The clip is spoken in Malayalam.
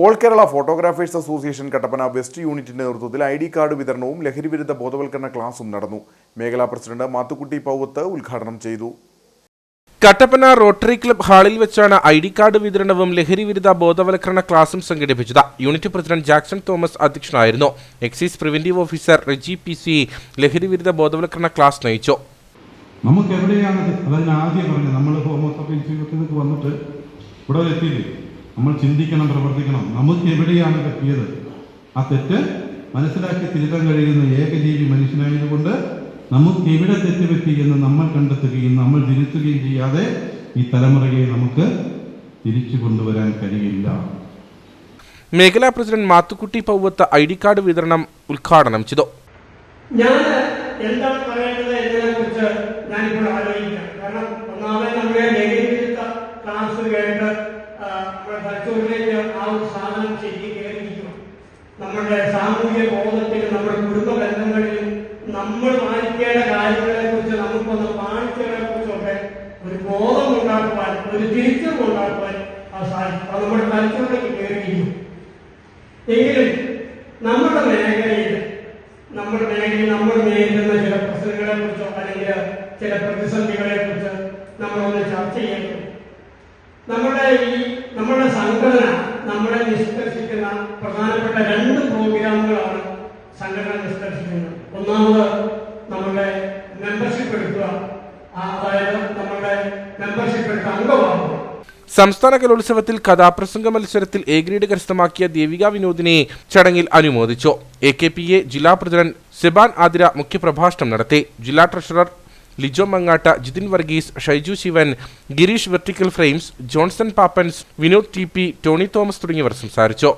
All Kerala photographers association Kattappana west യൂണിറ്റിന്റെ നേതൃത്വത്തിൽ ഐ ഡി കാർഡ് വിതരണവും ലഹരിവിരുദ്ധ ബോധവൽക്കരണ ക്ലാസും നടന്നു. മേഖലാ പ്രസിഡന്റ് മാത്തുക്കുട്ടി പൗവത്ത് ഉദ്ഘാടനം ചെയ്തു. കട്ടപ്പന റോട്ടറി ക്ലബ് ഹാളിൽ വെച്ചാണ് ഐ ഡി കാർഡ് വിതരണവും ലഹരിവിരുദ്ധ ബോധവൽക്കരണ ക്ലാസും സംഘടിപ്പിച്ചത്. യൂണിറ്റ് പ്രസിഡന്റ് ജാക്സൺ തോമസ് അധ്യക്ഷനായിരുന്നു. Excise preventive officer Reji P C ലഹരി വിരുദ്ധ ബോധവൽക്കരണ ക്ലാസ് നയിച്ചു. നമുക്ക് എവിടെയാണ് അതായത് ആദ്യം പറഞ്ഞത്. നമ്മൾ ഹോമോസോഫിൻസിലേക്ക് വന്നിട്ട് ഇവിടെ എത്തിയില്ലേ? നമ്മൾ ചിന്തിക്കണം പ്രവർത്തിക്കണം. നമുക്ക് എവിടെയാണ് തെറ്റിയത് ആ തെറ്റ് മനസ്സിലാക്കി തിരുത്താൻ കഴിയുന്ന ഏകജീവി മനുഷ്യനായതുകൊണ്ട് നമുക്ക് എവിടെ തെറ്റ് പറ്റി എന്ന് നമ്മൾ കണ്ടെത്തുകയും നമ്മൾ തിരുത്തുകയും ചെയ്യാതെ ഈ തലമുറയെ നമുക്ക് തിരിച്ചു കൊണ്ടുവരാൻ കഴിയില്ല. മേഖലാ president Mathukutty Pauvath I D card വിതരണം ഉദ്ഘാടനം ചെയ്തു. ഞാൻ എന്താണ് പറയേണ്ടത് എന്നതിനെ കുറിച്ച് ഞാനിപ്പോൾ ആലോചിക്കാം. കാരണം ഒന്നാമത് നമ്മുടെ ക്ലാസ് കേട്ട് തലച്ചോറിലേക്ക് ആ ഒരു സാധനം ശരിക്കും കയറിയിരിക്കണം നമ്മുടെ സാമൂഹ്യ ബോധത്തിൽ നമ്മുടെ കുടുംബ ബന്ധങ്ങളിൽ നമ്മൾ പാലിക്കേണ്ട കാര്യങ്ങളെ കുറിച്ച് നമുക്കൊന്ന് പാലിച്ചതിനെ കുറിച്ചൊക്കെ ഒരു ബോധം ഉണ്ടാക്കുവാൻ ഒരു തിരിച്ചറിവ് ഉണ്ടാക്കുവാൻ അത് സാധിക്കും അത് നമ്മുടെ തലച്ചോറിലേക്ക് കയറിയിരിക്കും. എങ്കിലും നമ്മുടെ മേഖലയിൽ നമ്മുടെ മേഖലയിൽ നമ്മൾ നേരിടുന്ന ചില പ്രശ്നങ്ങളെ കുറിച്ചോ അല്ലെങ്കിൽ ചില പ്രതിസന്ധികളെ കുറിച്ച് നമ്മളൊന്ന് ചർച്ച ചെയ്യണം നമ്മുടെ ഈ നമ്മുടെ സംഘടന നമ്മളെ നിഷ്കർഷിക്കുന്ന പ്രധാനപ്പെട്ട രണ്ട് പ്രോഗ്രാമുകളാണ് സംഘടന നിഷ്കർഷിക്കുന്നത്. ഒന്നാമത് നമ്മുടെ മെമ്പർഷിപ്പ് എടുക്കുക. അതായത് നമ്മുടെ മെമ്പർഷിപ്പ് എടുത്ത അംഗമാണ് സംസ്ഥാന കലോത്സവത്തിൽ കഥാപ്രസംഗ മത്സരത്തിൽ എ ഗ്രേഡ് കരസ്ഥമാക്കിയ ദേവിക വിനോദിനെ ചടങ്ങിൽ അനുമോദിച്ചു. എ കെ പി എ ജില്ലാ പ്രസിഡന്റ് സെബാൻ ആതിര മുഖ്യപ്രഭാഷണം നടത്തി. ജില്ലാ treasurer Lijo Mangatta Jithin Varghese Shaiju Sivan Gireesh vertical frames Johnson Pappans Vinod T P Tony Thomas തുടങ്ങിയവർ സംസാരിച്ചു.